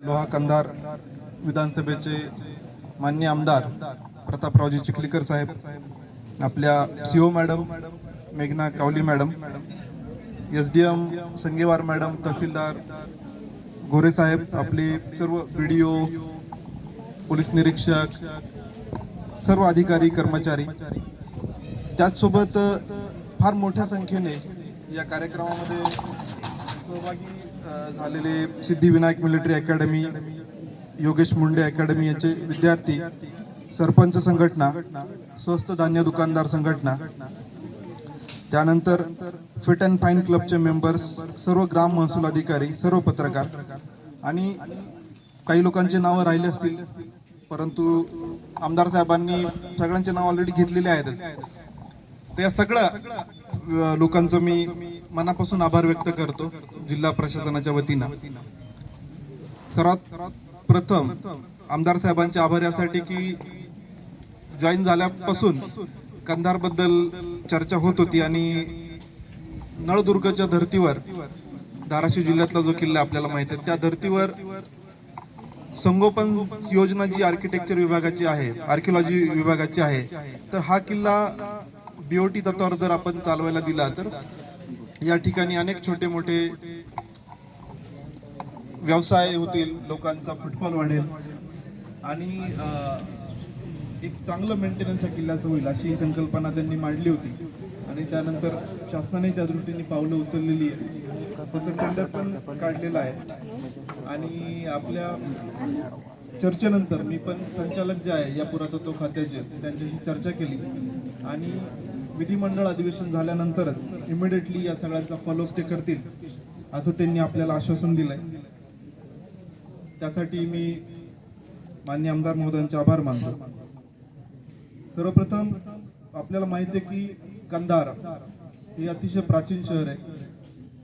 लोहा कंधार विधानसभेचे मान्य आमदार प्रतापरावजी चिखलीकर साहेब आपल्या सीओ मॅडम मेघना Kawali madam S D M Sangewar madam तहसीलदार गोरे साहेब आपले सर्व बी डी ओ पोलीस निरीक्षक सर्व अधिकारी कर्मचारी त्याचसोबत फार मोठ्या संख्येने या कार्यक्रमामध्ये सहभागी झालेले Siddhivinayak military academy Yogesh Munde academy यांचे विद्यार्थी सरपंच संघटना स्वस्त धान्य दुकानदार संघटना त्यानंतर फिट अँड फाईन क्लबचे मेंबर्स सर्व ग्राम महसूल अधिकारी सर्व पत्रकार आणि काही लोकांचे नावं राहिले असतील परंतु आमदार साहेबांनी सगळ्यांचे नाव ऑलरेडी घेतलेले आहेत त्या सगळं लोकांचं मी मनापासून आभार व्यक्त करतो जिल्हा प्रशासनाच्या वतीनं. सर्वात प्रथम आमदार साहेबांचे आभार यासाठी की जॉईन झाल्यापासून कंधारबद्दल चर्चा होत होती आणि नळदुर्गच्या धर्तीवर धाराशिव जिल्ह्यातला जो किल्ला आपल्याला माहीत आहे त्या धर्तीवर संगोपन योजना जी आर्किटेक्चर विभागाची आहे आर्किओलॉजी विभागाची आहे तर हा किल्ला बीओटी तत्वावर जर आपण चालवायला दिला तर या ठिकाणी अनेक छोटे मोठे व्यवसाय होतील लोकांचा फुटफॉल वाढेल. आणि एक चांगलं मेंटेनन्स या किल्ल्याचं होईल अशी संकल्पना त्यांनी मांडली होती. आणि त्यानंतर शासनाने त्या दृष्टीने पावलं उचललेली आहे त्याचं टेंडर पण काढलेलं आहे. आणि आपल्या चर्चेनंतर मी पण संचालक जे आहे या पुरातत्व खात्याचे त्यांच्याशी चर्चा केली. आणि विधिमंडळ अधिवेशन झाल्यानंतरच इमिडिएटली या सगळ्यांचा फॉलोअप ते करतील असं त्यांनी आपल्याला आश्वासन दिलंय. त्यासाठी मी मान्य आमदार महोदयांचे आभार मानतो. सर्वप्रथम आपल्याला माहिती आहे की कंधार हे अतिशय प्राचीन शहर आहे.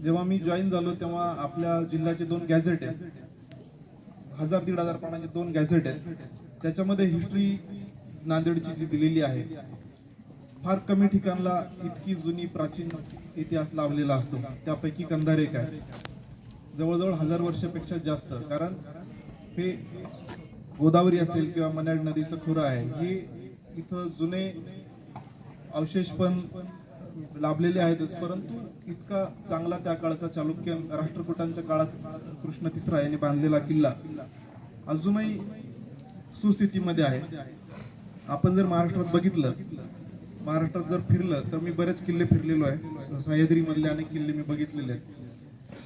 जेव्हा मी जॉईन झालो तेव्हा आपल्या जिल्ह्याचे दोन गॅझेट आहेत. हजार दीड हजार पानाचे दोन गॅझेट आहेत. त्याच्यामध्ये हिस्ट्री नांदेडची जी दिलेली आहे फार कमी ठिकाणला इतकी जुनी प्राचीन इतिहास लावलेला असतो. त्यापैकी कंधार एक आहे. जवळजवळ हजार वर्षापेक्षा जास्त. कारण हे गोदावरी असेल किंवा मन्याड नदीचं खोरं आहे हे इथं जुने अवशेष पण लाभलेले आहेतच. परंतु इतका चांगला त्या काळचा चालुक्य राष्ट्रकुटांच्या काळात कृष्ण तिसरा यांनी बांधलेला किल्ला अजूनही सुस्थितीमध्ये आहे. आपण जर महाराष्ट्रात बघितलं महाराष्ट्रात जर फिरलं तर मी बरेच किल्ले फिरलेलो आहे. सह्याद्रीमधले अनेक किल्ले मी बघितलेले आहेत.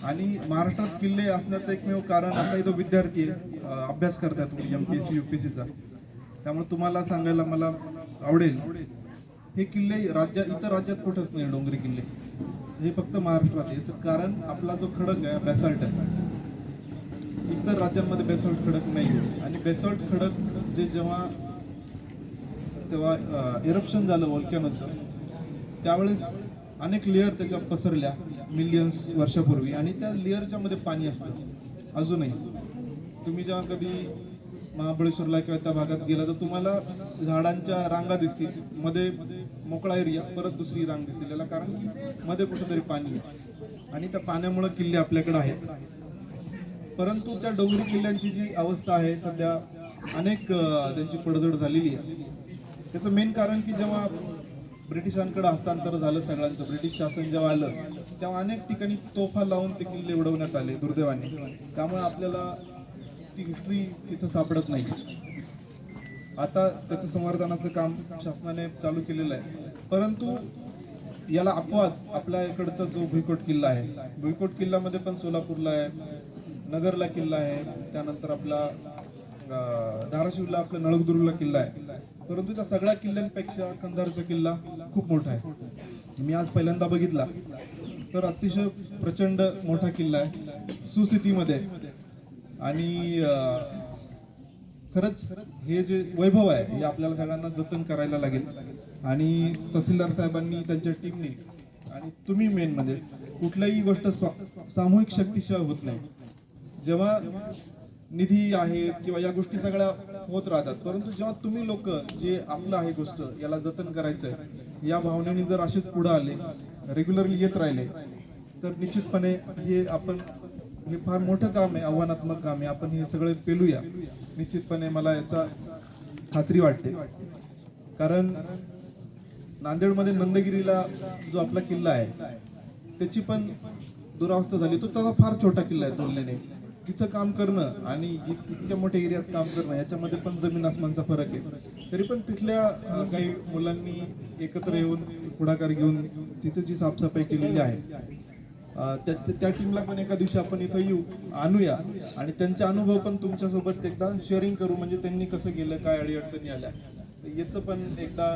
आणि महाराष्ट्रात किल्ले असण्याचं एकमेव कारण आता इथं विद्यार्थी आहे, अं, अभ्यास करतात एस सीचा त्यामुळे तुम्हाला सांगायला मला आवडेल हे किल्ले राज्यात इतर राज्यात कुठंच नाही डोंगरी किल्ले? हे फक्त महाराष्ट्रात आहे. याचं कारण आपला जो खडक आहे बेसॉल्ट आहे. इतर राज्यांमध्ये बेसॉल्ट खडक नाही आणि बेसॉल्ट खडक जे जेव्हा तेव्हा इरप्शन झालं वॉल्कॅनोचं त्यावेळेस अनेक लेअर त्याच्या पसरल्या मिलियन्स वर्षापूर्वी आणि त्या लेअरच्या मध्ये पाणी असतं. अजूनही. तुम्ही जेव्हा कधी महाबळेश्वरला किंवा त्या भागात गेला तर तुम्हाला झाडांच्या रांगा दिसतील. मध्ये मोकळा एरिया परत दुसरी रांग दिसतील याला कारण की मध्ये कुठेतरी पाणी आहे. आणि त्या पाण्यामुळे किल्ले आपल्याकडे आहेत. परंतु त्या डोंगरी किल्ल्यांची जी अवस्था आहे सध्या अनेक त्यांची पडझड झालेली आहे. त्याचं मेन कारण की जेव्हा ब्रिटिशांकडे हस्तांतर झालं सगळ्यांचं ब्रिटिश शासन जेव्हा आलं तेव्हा अनेक ठिकाणी तोफा लावून ते किल्ले उडवण्यात आले दुर्दैवाने. त्यामुळे आपल्याला ती हिस्ट्री तिथं सापडत नाही. आता त्याचं संवर्धनाचं काम शासनाने चालू केलेलं आहे. परंतु याला अपवाद आपल्या इकडचा जो भुईकोट किल्ला आहे भुईकोट किल्ल्यामध्ये पण सोलापूरला आहे नगरला किल्ला आहे त्यानंतर आपला धाराशिवला आपला नळदुर्गला किल्ला आहे. परंतु त्या सगळ्या किल्ल्यांपेक्षा कंधारचा किल्ला खूप मोठा आहे. मी आज पहिल्यांदा बघितला. तर अतिशय प्रचंड मोठा किल्ला आहे सुस्थितीमध्ये. आहे. आणि खरंच हे जे वैभव आहे हे आपल्याला सगळ्यांना जतन करायला लागेल. आणि तहसीलदार साहेबांनी त्यांच्या टीमने आणि तुम्ही मेन म्हणजे कुठल्याही गोष्ट सा- सामूहिक शक्तीशिवाय होत नाही. जेव्हा निधी आहे किंवा या गोष्टी सगळ्या होत राहतात. परंतु जेव्हा तुम्ही लोक जे आपलं आहे गोष्ट याला जतन करायचं आहे या भावनेने जर असेच पुढे आले रेग्युलरली येत राहिले तर निश्चितपणे हे आपण हे फार मोठं काम आहे आव्हानात्मक काम आहे. आपण हे सगळे पेलूया. निश्चितपणे मला याचा खात्री वाटते. कारण नांदेडमध्ये नंदगिरीला जो आपला किल्ला आहे त्याची पण दुरावस्था झाली. तो त्याचा फार छोटा किल्ला आहे तुलनेने तिथं काम करणं आणि इतक्या मोठ्या एरियात काम करणं याच्यामध्ये पण जमीन आसमानचा फरक आहे. तरी पण तिथल्या काही मुलांनी एकत्र येऊन पुढाकार घेऊन तिथं जी साफसफाई केलेली आहे त्या त्या टीमला पण एका दिवशी आपण इथं येऊ आणूया. आणि त्यांचे अनुभव पण तुमच्यासोबत एकदा शेअरिंग करू म्हणजे त्यांनी कसं केलं काय अडीअडचणी आल्या. तर याचं पण एकदा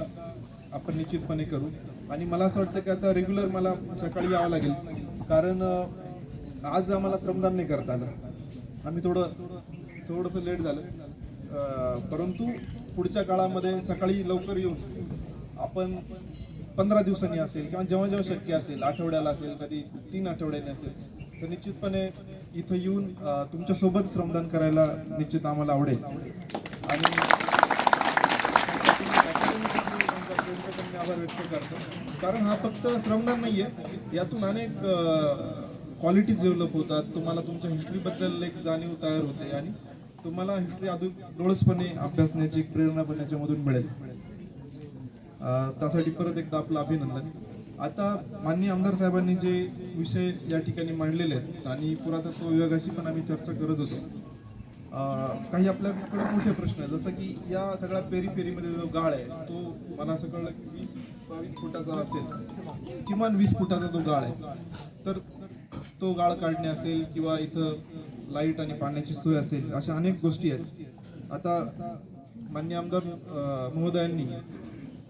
आपण निश्चितपणे करू. आणि मला असं वाटतं की आता रेग्युलर मला सकाळी यावं लागेल. कारण आज आम्हाला श्रमदान नाही करता आलं. आम्ही थोडं थोडंसं लेट झालं. परंतु पुढच्या काळामध्ये सकाळी लवकर येऊन आपण पंधरा दिवसांनी असेल किंवा जेव्हा जेव्हा शक्य असेल आठवड्याला असेल कधी तीन आठवड्याने असेल तर निश्चितपणे इथं येऊन तुमच्यासोबत श्रमदान करायला निश्चित आम्हाला आवडेल. आणि आभार व्यक्त करतो. कारण हा फक्त श्रमदान आहे यातून अनेक क्वालिटीज डेव्हलप होतात. तुम्हाला तुमच्या हिस्ट्रीबद्दल एक जाणीव तयार होते आणि तुम्हाला हिस्ट्री अधिक डोळसपणे अभ्यासण्याची एक प्रेरणा पण याच्यामधून मिळेल. त्यासाठी परत एकदा आपलं अभिनंदन. आता माननीय आमदार साहेबांनी जे विषय या ठिकाणी मांडलेले आहेत आणि पुरातत्व विभागाशी पण आम्ही चर्चा करत होतो. काही आपल्याकडे मोठे प्रश्न आहेत. जसं की या सगळ्या पेरी पेरीमध्ये जो गाळ आहे तो मला असं कळलं की वीस बावीस फुटाचा असेल. किमान वीस फुटाचा तो गाळ आहे. तर तो गाळ काढणे असेल किंवा इथं लाइट आणि पाण्याची सोय असेल अशा अनेक गोष्टी आहेत. आता मान्य आमदार महोदयांनी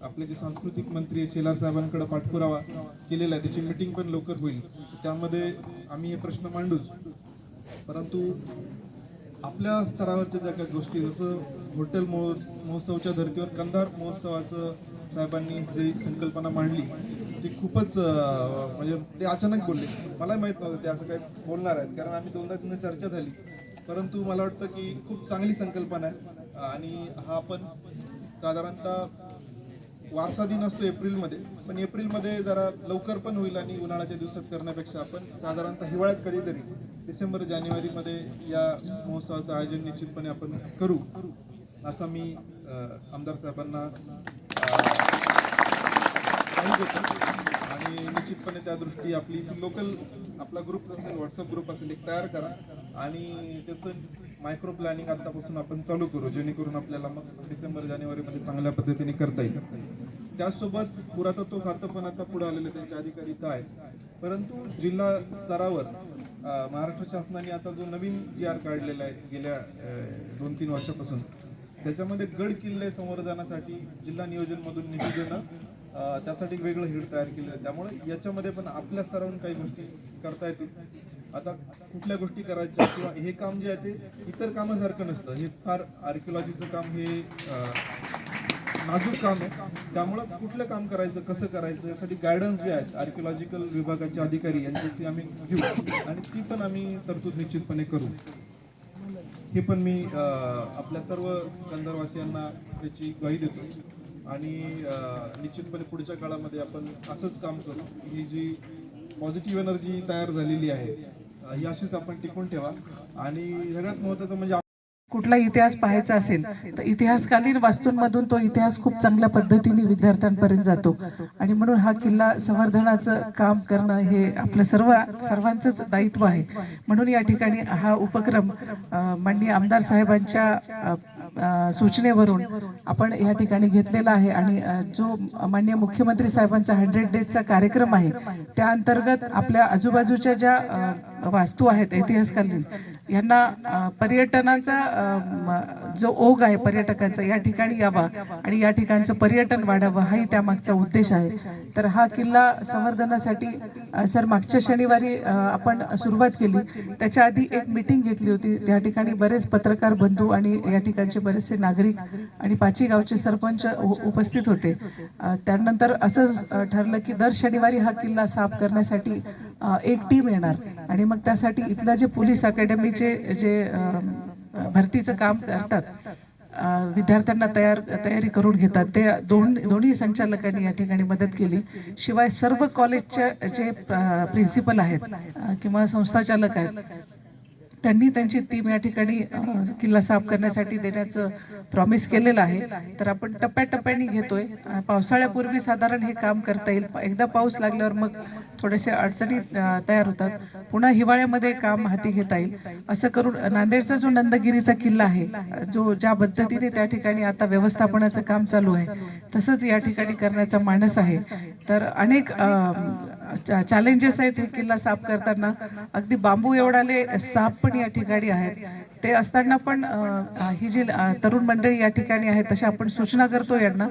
आपले जे सांस्कृतिक मंत्री शेलार साहेबांकडे पाठपुरावा केलेला आहे त्याची मिटिंग पण लवकर होईल. त्यामध्ये आम्ही हे प्रश्न मांडूच. परंतु आपल्या स्तरावरच्या ज्या काही गोष्टी जसं हॉटेल महो- महोत्सवच्या धर्तीवर कंधार महोत्सवाचं साहेबांनी जी संकल्पना मांडली ती खूपच म्हणजे ते अचानक बोलले. मला माहीत नव्हतं ते असं काही बोलणार आहेत. कारण आम्ही दोनदा तीनदा चर्चा झाली. परंतु मला वाटतं की खूप चांगली संकल्पना आहे. आणि हा आपण साधारणतः वारसा दिन असतो एप्रिलमध्ये. पण एप्रिलमध्ये जरा लवकर पण होईल आणि उन्हाळ्याच्या दिवसात करण्यापेक्षा आपण साधारणतः हिवाळ्यात कधीतरी डिसेंबर जानेवारीमध्ये या महोत्सवाचं आयोजन निश्चितपणे आपण करू. असं मी आमदार साहेबांना Thank you. निश्चितपणे त्या दृष्टी आपली लोकल आपला ग्रुप असेल व्हॉट्सअप ग्रुप असेल एक तयार करा. आणि त्याचं मायक्रो प्लॅनिंग आतापासून आपण चालू करू जेणेकरून आपल्याला मग डिसेंबर जानेवारीमध्ये चांगल्या पद्धतीने करता येईल. त्याचसोबत पुरातत्व खातं पण आता पुढे आलेले त्यांचे अधिकारी इथं आहेत. परंतु जिल्हा स्तरावर महाराष्ट्र शासनाने आता जो नवीन जी आर काढलेला आहे गेल्या दोन तीन वर्षापासून त्याच्यामध्ये गड किल्ले संवर्धनासाठी जिल्हा नियोजनमधून निधी देणं त्यासाठी वेगळं हेड तयार केलेलं आहे. त्यामुळे याच्यामध्ये पण आपल्या स्तरावरून काही गोष्टी करता येतील. आता कुठल्या गोष्टी करायच्या किंवा हे काम जे आहे ते इतर कामासारखं नसतं. हे फार आर्किओलॉजीचं काम हे नाजूक काम आहे. त्यामुळं कुठलं काम करायचं कसं करायचं यासाठी गायडन्स जे आहेत आर्किओलॉजिकल विभागाचे अधिकारी यांच्याची आम्ही घेऊ. आणि ती पण आम्ही तरतूद निश्चितपणे करू. हे पण मी आपल्या सर्व गंधर्वासियांना त्याची ग्वाही देतो. आणि निश्चितपणे पुढच्या काळामध्ये आपण असंच काम करू. ही जी पॉझिटिव्ह एनर्जी तयार झालेली आहे ही अशीच आपण टिकून ठेवा. आणि सगळ्यात महत्त्वाचं म्हणजे कुठला इतिहास पाहायचा असेल तर इतिहासकालीन वास्तूंमधून तो इतिहास खूप चांगल्या पद्धतीने विद्यार्थ्यांपर्यंत जातो. आणि म्हणून हा किल्ला संवर्धनाचं काम करणं हे आपलं सर्व सर्वांचंच दायित्व आहे. म्हणून या ठिकाणी हा उपक्रम माननीय आमदार साहेबांच्या सूचनेवरून आपण या ठिकाणी घेतलेला आहे. आणि जो माननीय मुख्यमंत्री साहेबांचा हंड्रेड डेजचा कार्यक्रम आहे त्या अंतर्गत आपल्या आजूबाजूच्या ज्या वास्तू आहेत इतिहासकालीन यांना पर्यटनाचा जो ओघ आहे पर्यटकांचा या ठिकाणी यावा आणि या ठिकाणचं पर्यटन वाढावं हाही त्यामागचा उद्देश आहे. तर हा किल्ला संवर्धनासाठी सर मागच्या शनिवारी आपण सुरुवात केली. त्याच्या आधी एक मीटिंग घेतली होती. त्या ठिकाणी बरेच पत्रकार बंधू आणि या ठिकाणचे बरेचसे नागरिक आणि पाची गावचे सरपंच उ- उपस्थित होते. त्यानंतर असं ठरलं की दर शनिवारी हा किल्ला साफ करण्यासाठी एक टीम येणार. आणि मग त्यासाठी इथल्या जे पोलीस अकॅडमीचे जे भरतीचं काम करतात. विद्यार्थ्यांना तयार तयारी करून घेतात. ते दोन दोन्ही संचालकांनी या ठिकाणी मदत केली. शिवाय सर्व कॉलेजचे जे प्रिन्सिपल आहेत किंवा संस्थाचालक आहेत त्यांनी त्यांची टीम या ठिकाणी किल्ला साफ करण्यासाठी देण्याचं प्रॉमिस केलेलं आहे. तर आपण टप्प्याटप्प्याने घेतोय. पावसाळ्यापूर्वी साधारण हे काम करता येईल. एकदा पाऊस लागल्यावर मग थोडेसे अडचणी तयार होतात. पुन्हा हिवाळ्यामध्ये काम हाती घेता येईल. असं करून नांदेडचा जो नंदगिरीचा किल्ला आहे जो ज्या पद्धतीने त्या ठिकाणी आता व्यवस्थापनाचं काम चालू आहे तसंच या ठिकाणी करण्याचा मानस आहे. तर अनेक चॅलेंजेस आहेत हे किल्ला साफ करताना. अगदी बांबू एवढाले साप पण या ठिकाणी आहेत. ते असताना पण ही जी तरुण मंडळी या ठिकाणी आहेत तशा आपण सूचना करतो यांना.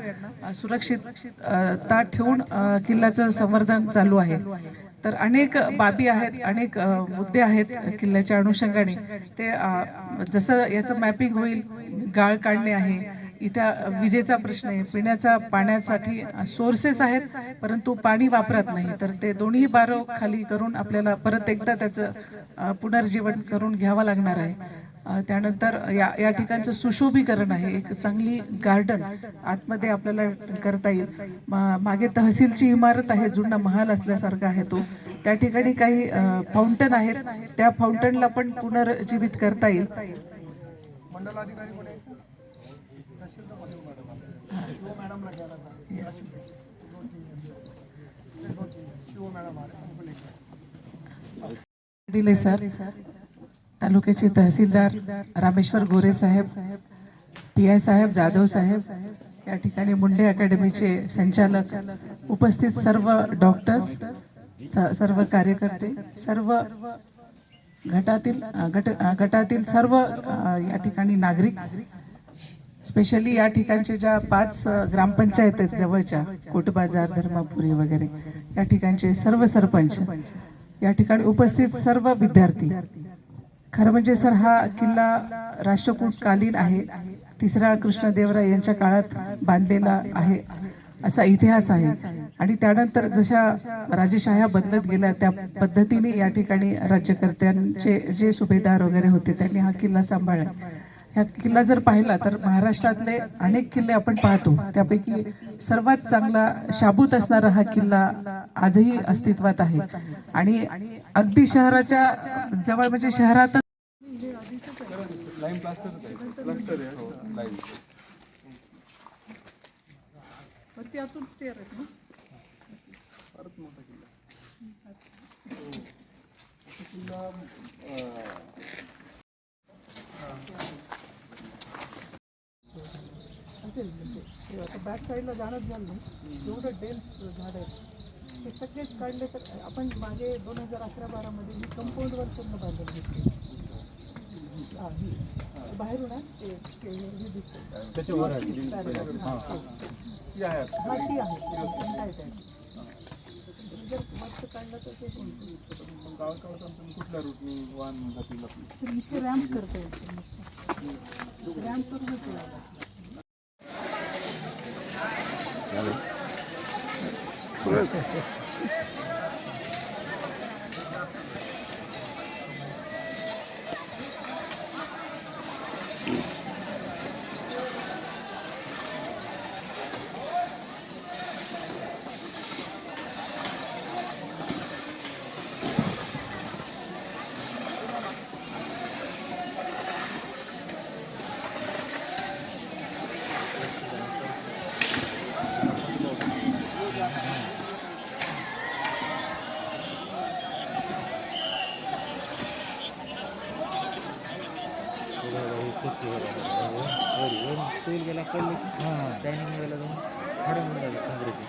सुरक्षितता ठेवून किल्ल्याचं संवर्धन चालू आहे. तर अनेक बाबी आहेत अनेक मुद्दे आहेत किल्ल्याच्या अनुषंगाने. ते जसं याचं मॅपिंग होईल गाळ काढणे आहे इथं विजेचा प्रश्न आहे. पिण्याचा पाण्यासाठी सोर्सेस आहेत परंतु पाणी वापरत नाही. तर ते दोन्ही बारो खाली करून आपल्याला परत एकदा त्याचं पुनर्जीवन करून घ्यावं लागणार आहे. त्यानंतर या या ठिकाणचं सुशोभीकरण आहे. एक चांगली गार्डन आतमध्ये आपल्याला करता येईल. मा- मागे तहसीलची इमारत आहे जुना महाल असल्यासारखा आहे तो. त्या ठिकाणी काही फाउंटन आहेत. त्या फाउंटनला पण पुनर्जीवित करता येईल. दिले सर. तालुक्याचे तहसीलदार रामेश्वर गोरे साहेब पी आय साहेब जाधव साहेब या ठिकाणी मुंडे अकॅडमीचे संचालक उपस्थित सर्व डॉक्टर्स सर्व कार्यकर्ते सर्व गटातील गट गटातील सर्व या ठिकाणी नागरिक स्पेशली या ठिकाणचे ज्या पाच ग्रामपंचायत आहेत जवळच्या कोटबाजार धर्मापुरी वगैरे या ठिकाणचे सर्व सरपंच या ठिकाणी उपस्थित सर्व विद्यार्थी. खरं म्हणजे सर हा किल्ला राष्ट्रकूटकालीन आहे. तिसरा कृष्णदेवराय यांच्या काळात बांधलेला आहे असा इतिहास आहे. आणि त्यानंतर जशा राजेशाह्या बदलत गेल्या त्या पद्धतीने या ठिकाणी राज्यकर्त्यांचे जे सुभेदार वगैरे होते त्यांनी हा किल्ला सांभाळला. ह्या किल्ला जर पाहिला तर महाराष्ट्रातले अनेक किल्ले आपण पाहतो. त्यापैकी सर्वात चांगला शाबूत असणारा हा किल्ला आजही अस्तित्वात आहे. आणि अगदी शहराच्या जवळ म्हणजे शहरात वरती असेल म्हणजे आता बॅक साईडला जाणंच झालं नाही एवढं डेन्स झाड आहेत हे सगळेच काढले तर आपण मागे दोन हज़ार अकरा बारामध्ये मी कंपाऊंडवर पूर्ण बांधून घेतली हा, ही. बाहेरून आहे ते ते हे। दिसतं हा ती आहे। आहे. ते इथे रॅम्प करता रॅम्प करून येतो तोल गेला कळलं की डायनिंग गेला जाऊन झाडं म्हणून झाली काँग्रेसची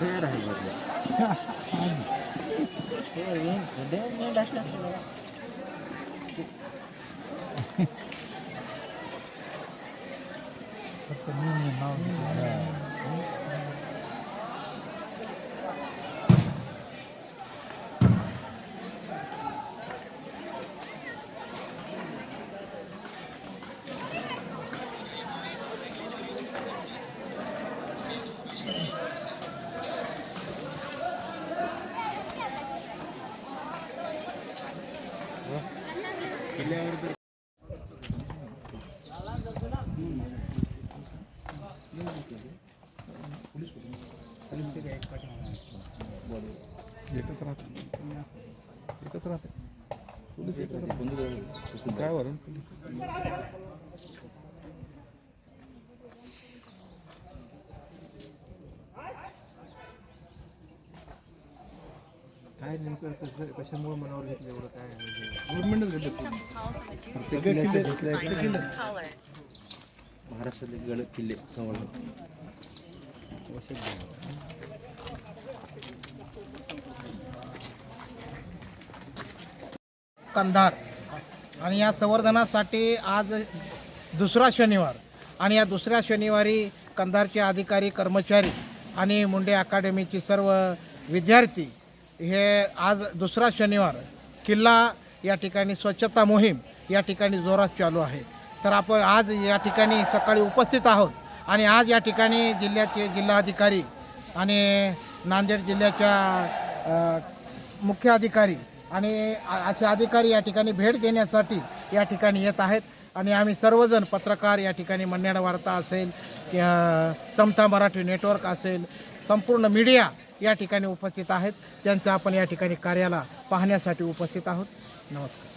तयार आहे बरं communion now एकच राहते. एकच राहते. पोलीस एकच राहते. Driver police? काय नेमकं कसं कशामुळे मनावर घेतलं एवढं काय गव्हर्नमेंटच घेतलं? महाराष्ट्रातले गड किल्ले संवर्धन कंधार. आणि या संवर्धनासाठी आज दुसरा शनिवार. आणि या दुसऱ्या शनिवारी कंधारचे अधिकारी कर्मचारी आणि मुंडे अकादमीचे सर्व विद्यार्थी हे आज दुसरा शनिवार किल्ला या ठिकाणी स्वच्छता मोहीम या ठिकाणी जोरात चालू आहे. तर आपण आज या ठिकाणी सकाळी उपस्थित आहोत. आणि आज या ठिकाणी जिल्ह्याचे जिल्हाधिकारी आणि नांदेड जिल्ह्याच्या मुख्य अधिकारी आणि असे अधिकारी या ठिकाणी भेट देण्यासाठी या ठिकाणी येत आहेत. आणि आम्ही सर्वजण पत्रकार या ठिकाणी मन्याड वार्ता असेल समता मराठी नेटवर्क असेल संपूर्ण मीडिया या ठिकाणी उपस्थित आहेत. त्यांचं आपण या ठिकाणी कार्याला पाहण्यासाठी उपस्थित आहोत. नमस्कार.